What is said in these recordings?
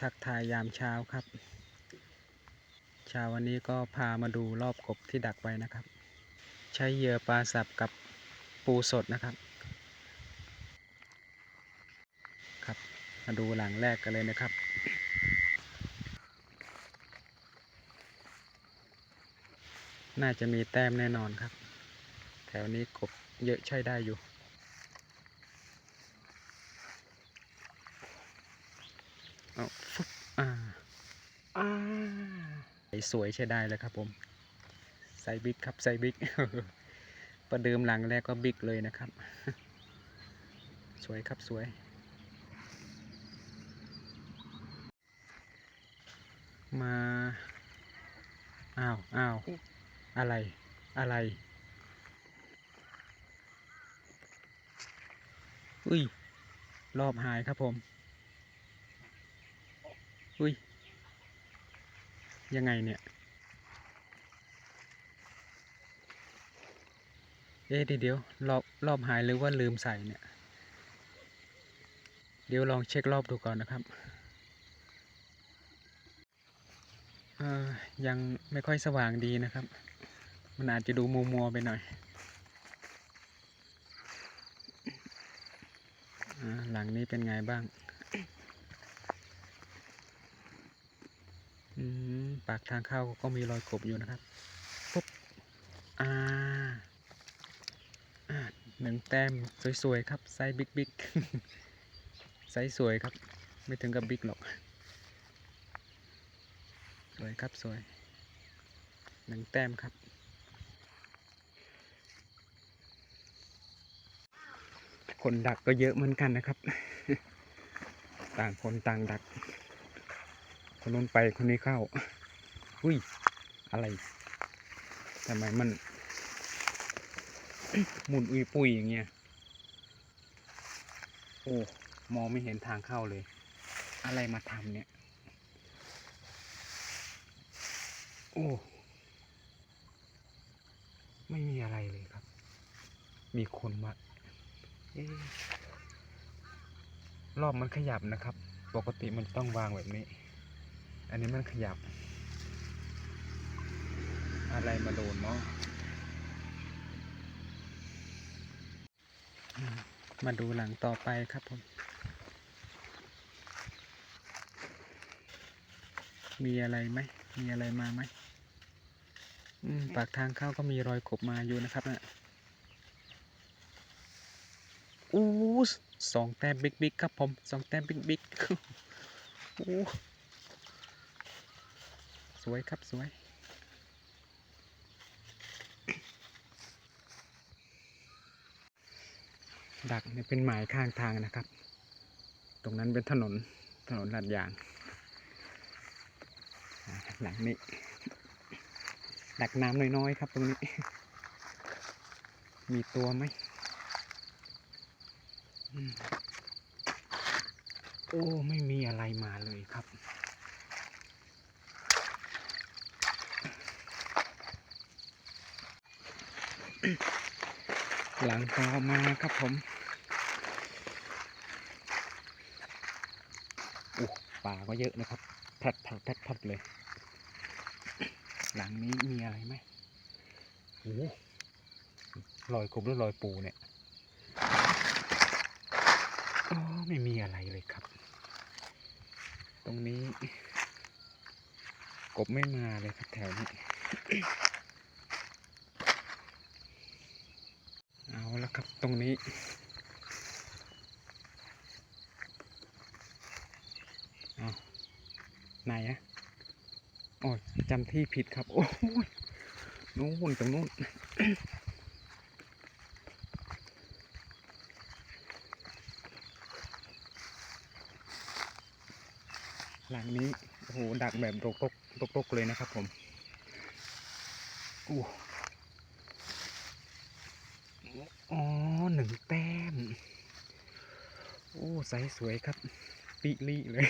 ทักทายยามเช้าครับ เช้าวันนี้ก็พามาดูรอบกบที่ดักไว้นะครับ ใช้เหยื่อปลาสับกับปูสดนะครับ ครับ มาดูหลังแรกกันเลยนะครับน่าจะมีแต้มแน่นอนครับ แถวนี้กบเยอะใช้ได้อยู่ เอาฟึบอ่าอ่าใสสวยใช้ได้เลยครับผมไซส์บิ๊กครับไซส์บิ๊กประเดิมหลังแรกก็บิ๊กเลยนะครับ สวยครับสวย มาอ้าวอ้าวอะไรอะไรอุ้ยรอบหายครับผม อุ้ย ยังไงเนี่ย เอ๊ะเดี๋ยวเดียวรอบรอบหายหรือว่าลืมใส่เนี่ย เดี๋ยวลองเช็ครอบดูก่อนนะครับอ่อยังไม่ค่อยสว่างดีนะครับ มันอาจจะดูมัวมัวไปหน่อยอหลังนี้เป็นไงบ้าง อืม ปากทางเข้าก็มีรอยกบอยู่นะครับปุ๊บอ่าอ่าหนึ่งแต้มสวยๆครับไซส์บิ๊กบิ๊กไซส์สวยครับ ไม่ถึงกับบิ๊กหรอก สวยครับสวยหนึ่งแต้มครับคนดักก็เยอะเหมือนกันนะครับ ต่างคนต่างดัก คนนู้นไปคนนี้เข้า อุ้ย อะไรทำไมมัน หมุนอุยปุยอย่างเงี้ย โอ้ มองไม่เห็นทางเข้าเลย อะไรมาทำเนี่ย โอ้ ไม่มีอะไรเลยครับ มีคนมาเอรอบมันขยับนะครับ ปกติมันต้องวางแบบนี้ อันนี้มันขยับ อะไรมาโดนเนาะมาดูหลังต่อไปครับผม มีอะไรไหม มีอะไรมาไหมอืมปากทางเข้าก็มีรอยกบมาอยู่นะครับนะอู้สองแต้มบิ๊กบิ๊กครับผมสองแต้มบิ๊กบิ๊กโอ้สวยครับสวย ดักเนี่ยเป็นหมายข้างทางนะครับ ตรงนั้นเป็นถนนถนนลาดยาง หลังนี้ ดักน้ำน้อยๆครับตรงนี้ มีตัวไหมอืมโอ้ ไม่มีอะไรมาเลยครับ หลังต่อมาครับผมโอ้ป่าก็เยอะนะครับพลัดพลัดพลัดพลัดเลย หลังนี้มีอะไรไหมโอ้รอยกบหรือรอยปูเนี่ยอ๋อไม่มีอะไรเลยครับ ตรงนี้ กบไม่มาเลยครับแถวนี้ เอาแล้วครับ ตรงนี้เอาไหนอะโอ้ยจำที่ผิดครับ โอ้ยนู้นตรงนู้นหลังนี้โอ้โหดักแบบตกตกตกๆเลยนะครับผมอู้อ๋อ หนึ่งแต้ม โอ้ไซส์สวยครับ ปิลิเลย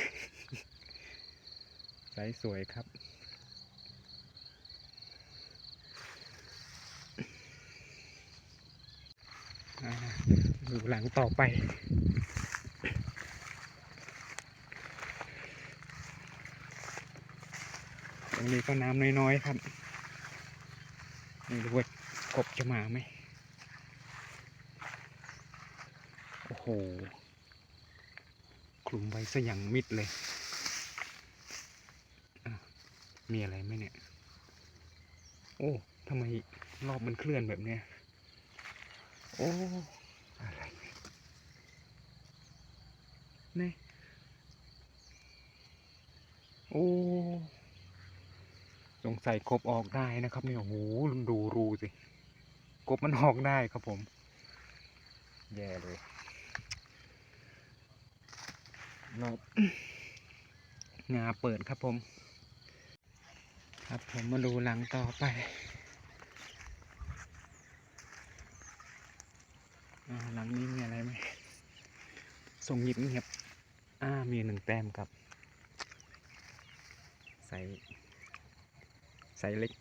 ไซส์สวยครับ ดูหลังต่อไปตรงนี้ก็น้ำน้อยๆครับไม่รู้ว่ากบจะมาไหมโอ้โห คลุมไว้ซะอย่างมิดเลย มีอะไรไหมเนี่ย โอ้ทำไมรอบมันเคลื่อนแบบเนี้ย โอ้ อะไรเนี่ยโอ้ สงสัยกบออกได้นะครับเนี่ยโอ้โหดูรูสิกบมันออกได้ครับผม แย่เลย รอบงาเปิดครับผม ครับผมมาดูหลังต่อไปอหลังนี้มีอะไรไหมส่งหยิบเงียบอ่ามีหนึ่งแต้มครับ ใส่ใส่เล็ก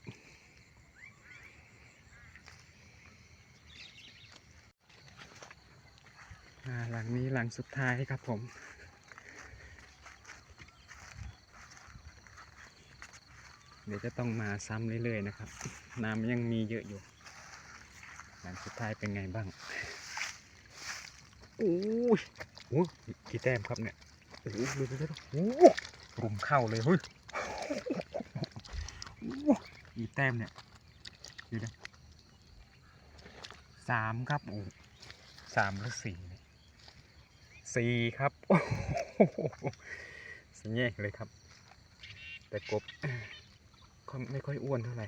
หลังนี้หลังสุดท้ายครับผม เดี๋ยวจะต้องมาซ้ำเรื่อยๆนะครับ น้ำยังมีเยอะอยู่หลังสุดท้ายเป็นไงบ้างโอ้ยโอ้กี่แต้มครับเนี่ยโอ้ดูดูดูดูโอ้รุมเข้าเลยเฮ้ยโอ้กี่แต้มเนี่ยดี๋ยวนะสามครับโอ้สามหรือสี่สี่ครับโอ้โหสแยกเลยครับ แต่กบ ไม่ค่อยอ้วนเท่าไหร่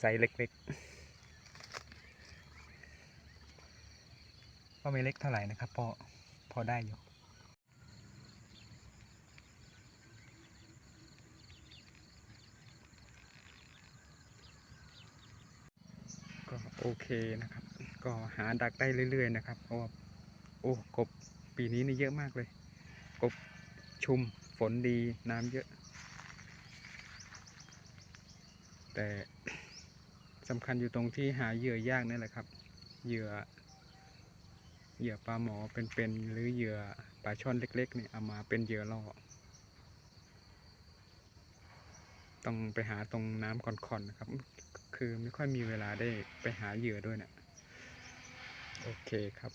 ไซส์เล็กๆ ก็ไม่เล็กเท่าไหร่นะครับพอพอได้อยู่ก็โอเคนะครับ ก็หาดักได้เรื่อย ๆ นะครับ เพราะว่าโอ้กบปีนี้นี่เยอะมากเลย กบชุมฝนดีน้ำเยอะ แต่สำคัญอยู่ตรงที่หาเหยื่อยากนี่แหละครับ เหยื่อ เหยื่อปลาหมอเป็นๆหรือเหยื่อปลาช่อนเล็กๆเนี่ยเอามาเป็นเหยื่อล่อต้องไปหาตรงน้ำก่อนๆนะครับ คือไม่ค่อยมีเวลาได้ไปหาเหยื่อด้วยเนะี่ยโอเคครับ